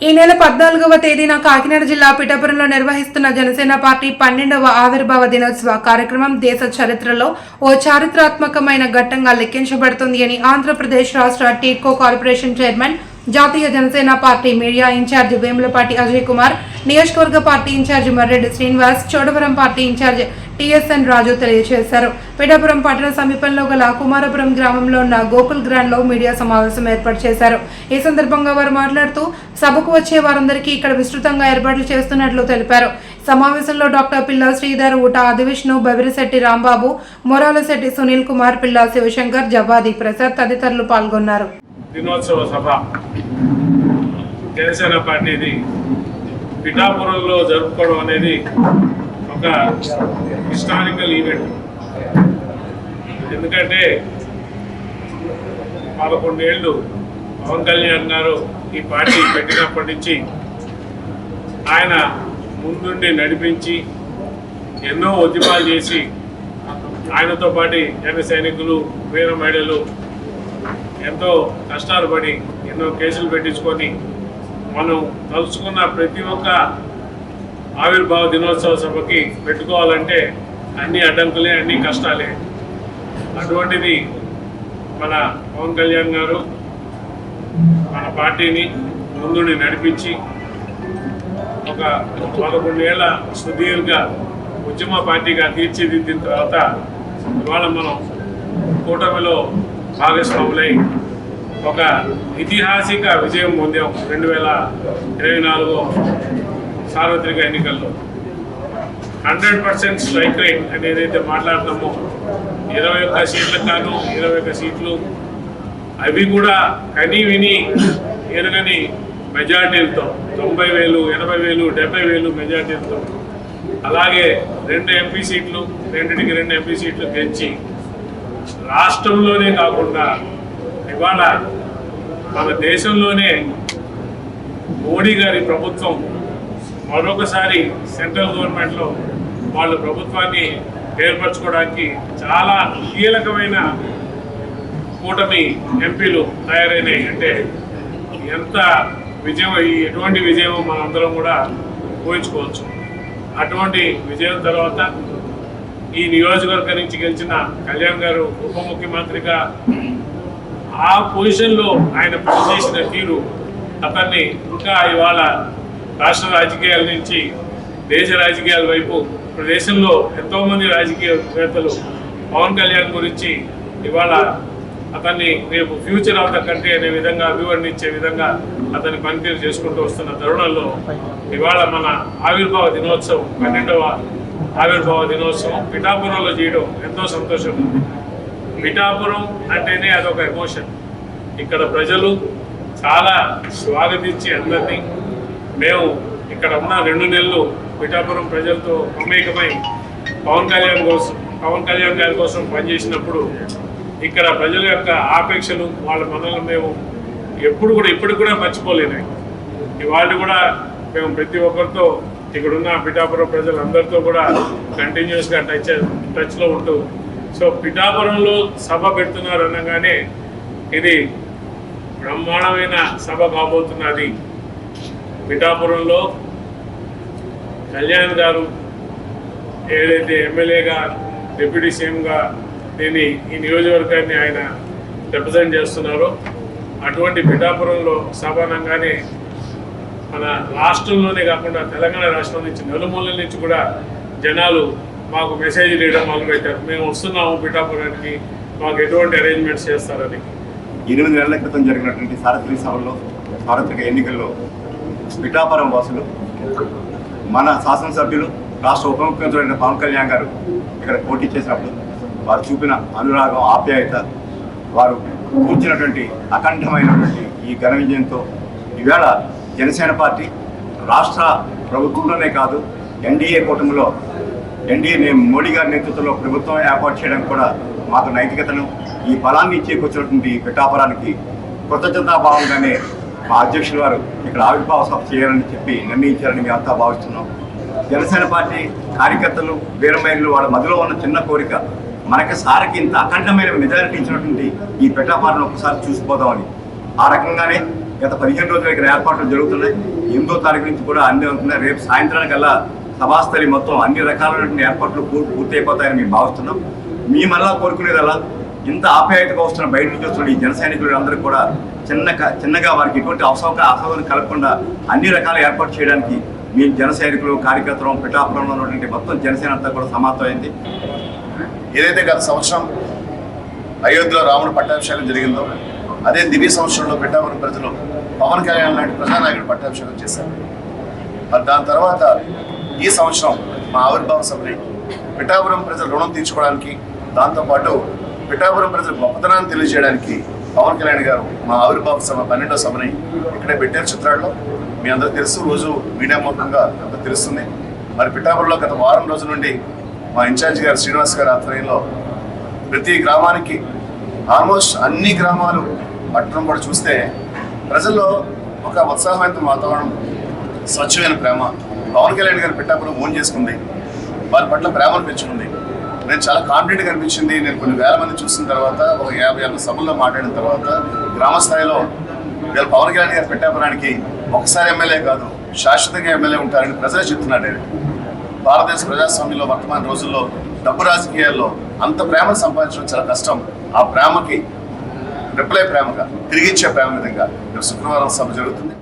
ఈ నెల పద్నాలుగవ తేదీన కాకినాడ జిల్లా పిఠాపురంలో నిర్వహిస్తున్న జనసేన పార్టీ పన్నెండవ ఆవిర్భావ దినోత్సవ కార్యక్రమం దేశ చరిత్రలో ఓ చారిత్రాత్మకమైన ఘట్టంగా లెక్కించబడుతుంది అని ఆంధ్రప్రదేశ్ రాష్ట్ర టీకో కార్పొరేషన్ చైర్మన్ జాతీయ Janasena party media incharge Vemulapati Ajay Kumar నియోజకవర్గ party incharge Marreddy Srinivas Chodavaram party incharge TSN Raju తెలియజేశారు. పిఠాపురం పట్టణ సమీపంలో గల కుమారపురం గ్రామంలో ఉన్న గోకుల్ గ్రాండ్లో మీడియా సమావేశం ఏర్పాటు చేశారు. ఈ సందర్భంగా వారు మాట్లాడుతూ సభకు వచ్చే వారందరికీ ఇక్కడ విస్తృతంగా ఏర్పాట్లు చేస్తున్నట్లు తెలిపారు. సమావేశంలో డాక్టర్ పిల్ల శ్రీధర్ ఊట ఆదివిష్ణు బెబిరిశెట్టి రాంబాబు మొరాలశెట్టి సునీల్ కుమార్ పిల్ల శివశంకర్ జవాది ప్రసాద్ తదితరులు పాల్గొన్నారు. దినోత్సవ సభ జనసేన పార్టీది పిఠాపురంలో జరుపుకోవడం అనేది ఒక హిస్టారికల్ ఈవెంట్ ఎందుకంటే పదకొండేళ్ళు పవన్ కళ్యాణ్ గారు ఈ పార్టీ పెట్టినప్పటి నుంచి ఆయన ముందుండి నడిపించి ఎన్నో ఉద్యమాలు చేసి ఆయనతో పాటు జన సైనికులు వీర మహిళలు ఎంతో కష్టాలు పడి ఎన్నో కేసులు పెట్టించుకొని మనం తలుచుకున్న ప్రతి ఒక్క ఆవిర్భావ దినోత్సవ సభకి పెట్టుకోవాలంటే అన్ని అడ్డంకులే అన్ని కష్టాలే. అటువంటిది మన పవన్ కళ్యాణ్ గారు మన పార్టీని ముందుని నడిపించి ఒక పదకొండేళ్ళ సుదీర్ఘ ఉద్యమ పార్టీగా తీర్చిదిద్దిన తర్వాత ఇవాళ మనం కూటమిలో భాగస్వాములై ఒక ఐతిహాసిక విజయం పొందాం. రెండు వేల ఇరవై నాలుగు సార్వత్రిక ఎన్నికల్లో. హండ్రెడ్ పర్సెంట్ స్ట్రైక్ రేట్ అని ఏదైతే మాట్లాడుతామో ఇరవై ఒక్క సీట్లకు కాను ఇరవై ఒక్క సీట్లు అవి కూడా కని విని ఎరగని మెజార్టీలతో తొంభై వేలు ఎనభై వేలు డెబ్బై వేలు మెజార్టీలతో అలాగే రెండు ఎంపీ సీట్లు రెండింటికి రెండు ఎంపీ సీట్లు గెలిచి రాష్ట్రంలోనే కాకుండా ఇవాళ మన దేశంలోనే మోడీ గారి ప్రభుత్వం మరొకసారి సెంట్రల్ గవర్నమెంట్లో వాళ్ళు ప్రభుత్వాన్ని ఏర్పరచుకోవడానికి చాలా కీలకమైన కూటమి ఎంపీలు తయారైనాయి. అంటే ఎంత విజయం ఈ ఎటువంటి విజయం మనందరం కూడా ఊహించుకోవచ్చు. అటువంటి విజయం తర్వాత ఈ నియోజకవర్గం నుంచి గెలిచిన కళ్యాణ్ గారు ఉప ముఖ్యమంత్రిగా ఆ పొజిషన్లో ఆయన పనిచేసిన తీరు అతన్ని ఇంకా ఇవాళ రాష్ట్ర రాజకీయాల నుంచి దేశ రాజకీయాల వైపు ఇప్పుడు దేశంలో ఎంతోమంది రాజకీయవేత్తలు పవన్ కళ్యాణ్ గురించి ఇవాళ అతన్ని రేపు ఫ్యూచర్ ఆఫ్ ద కంట్రీ అనే విధంగా అభివర్ణించే విధంగా అతని పనితీరు చేసుకుంటూ వస్తున్న తరుణంలో ఇవాళ మన ఆవిర్భావ దినోత్సవం పన్నెండవ ఆవిర్భావ దినోత్సవం పిఠాపురంలో చేయడం ఎంతో సంతోషం. ఉంది పిఠాపురం అంటేనే అదొక ఎమోషన్. ఇక్కడ ప్రజలు చాలా స్వాగతించి అందరినీ మేము ఇక్కడ ఉన్న రెండు నెలలు పిఠాపురం ప్రజలతో మమేకమై పవన్ కళ్యాణ్ కోసం పవన్ కళ్యాణ్ గారి కోసం పనిచేసినప్పుడు ఇక్కడ ప్రజల యొక్క ఆపేక్షలు వాళ్ళ మనల్ని మేము ఎప్పుడు కూడా ఇప్పటికి కూడా మర్చిపోలేనాయి ఇవాళ కూడా మేము ప్రతి ఒక్కరితో ఇక్కడున్న పిఠాపురం ప్రజలందరితో కూడా కంటిన్యూస్గా టచ్ టచ్లో ఉంటూ సో పిఠాపురంలో సభ పెడుతున్నారు అనగానే ఇది బ్రహ్మాండమైన సభ కాబోతున్నది. పిఠాపురంలో కళ్యాణ్ గారు ఏదైతే ఎమ్మెల్యేగా డిప్యూటీ సీఎంగా దీన్ని ఈ నియోజకవర్గాన్ని ఆయన రిప్రజెంట్ చేస్తున్నారో అటువంటి పిఠాపురంలో సమానంగానే మన రాష్ట్రంలోనే కాకుండా తెలంగాణ రాష్ట్రం నుంచి నలుమూలల నుంచి కూడా జనాలు మాకు మెసేజ్ ఇవ్వడం మొదలుపెట్టారు. మేము వస్తున్నాము పిఠాపురానికి మాకు ఎటువంటి అరేంజ్మెంట్స్ చేస్తారని. ఎనిమిది నెలల క్రితం జరిగినటువంటి సార్వత్రిక సభలో సార్వత్రిక ఎన్నికల్లో పిఠాపురం వాసులు మన శాసనసభ్యులు రాష్ట్ర ఉప ముఖ్యమంత్రి పవన్ కళ్యాణ్ గారు ఇక్కడ పోటీ చేసినప్పుడు వారు చూపిన అనురాగం ఆప్యాయత వారు కూర్చున్నటువంటి అఖండమైనటువంటి ఈ ఘన విజయంతో ఈవేళ జనసేన పార్టీ రాష్ట్ర ప్రభుత్వంలోనే కాదు ఎన్డీఏ కూటమిలో ఎన్డీఏ నే- మోడీ గారి నేతృత్వంలో ప్రభుత్వం ఏర్పాటు చేయడం కూడా మాకు నైతికతను ఈ బలాన్ని చేకూర్చినటువంటి పిఠాపురానికి కృతజ్ఞతాభావంగానే మా అధ్యక్షులు గారు ఇక్కడ ఆవిర్భావ సభ చేయాలని చెప్పి నిర్ణయించారని మేము అంతా భావిస్తున్నాం. జనసేన పార్టీ కార్యకర్తలు వీరమహిళలు వాళ్ళ మధ్యలో ఉన్న చిన్న కోరిక మనకి సార్కి ఇంత అఖండమైన మెజారిటీ ఇచ్చినటువంటి ఈ పిఠాపురం ఒకసారి చూసిపోదామని. ఆ రకంగానే గత పదిహేను రోజుల ఇక్కడ ఏర్పాట్లు జరుగుతున్నాయి. ఎనిమిదో తారీఖు నుంచి కూడా అన్ని అవుతున్నాయి. రేపు సాయంత్రానికల్లా సభాస్థలి మొత్తం అన్ని రకాలైనటువంటి ఏర్పాట్లు పూర్తి అయిపోతాయని మేము భావిస్తున్నాం. మీ మళ్ళా కోరుకునేదల్లా ఇంత ఆప్యాయతగా వస్తున్న బయట నుంచి వస్తున్న ఈ జన సైనికులందరూ కూడా చిన్న చిన్నగా వారికి ఎటువంటి అవసరం అసౌకర్యం కలగకుండా అన్ని రకాల ఏర్పాటు చేయడానికి మీ జన సైనికులు కార్యకర్తలు పిఠాపురంలో ఉన్నటువంటి మొత్తం జనసేన అంతా కూడా సమాప్తమైంది. ఏదైతే గత సంవత్సరం అయోధ్యలో రాముడు పట్టాభిషేకం జరిగిందో అదే దివ్య సంవత్సరంలో పిఠాపురం ప్రజలు పవన్ కళ్యాణ్ లాంటి ప్రజానాయకుడు పట్టాభిషేకం చేశారు. మరి దాని తర్వాత ఈ సంవత్సరం మా ఆవిర్భావ సభని పిఠాపురం ప్రజల రుణం తీర్చుకోవడానికి దాంతోపాటు పిఠాపురం ప్రజల గొప్పతనాన్ని తెలియజేయడానికి పవన్ కళ్యాణ్ గారు మా ఆవిర్భావ సభ పన్నెండో సభని ఇక్కడే పెట్టారు చిత్రాల్లో. మీ అందరూ తెలుసు రోజు మీడియా మూలంగా అందరూ తెలుస్తుంది. మరి పిఠాపురంలో గత వారం రోజుల నుండి మా ఇన్ఛార్జ్ గారు శ్రీనివాస్ గారి ఆధ్వర్యంలో ప్రతి గ్రామానికి ఆల్మోస్ట్ అన్ని గ్రామాలు పట్టణం కూడా చూస్తే ప్రజల్లో ఒక ఉత్సాహమైన వాతావరణం స్వచ్ఛమైన ప్రేమ. పవన్ కళ్యాణ్ గారి పిఠాపురం ఓన్ చేసుకుంది. వారి పట్ల ప్రేమను పెంచుకుంది. నేను చాలా కాన్ఫిడెంట్గా అనిపించింది. నేను కొన్ని వేల మంది చూసిన తర్వాత ఒక యాభై యాభై సభల్లో మాట్లాడిన తర్వాత గ్రామ స్థాయిలో వీళ్ళ పవన్ కళ్యాణ్ గారు పిఠాపురానికి ఒకసారి ఎమ్మెల్యే కాదు శాశ్వతంగా ఎమ్మెల్యే ఉంటారని ప్రజలు చెప్తున్నాడు నేను భారతదేశ ప్రజాస్వామ్యంలో వర్తమాన రోజుల్లో డబ్బు రాజకీయాల్లో అంత ప్రేమ సంపాదించడం చాలా కష్టం. ఆ ప్రేమకి రిప్లై ప్రేమగా తిరిగిచ్చే ప్రేమ విధంగా శుక్రవారం సభ జరుగుతుంది.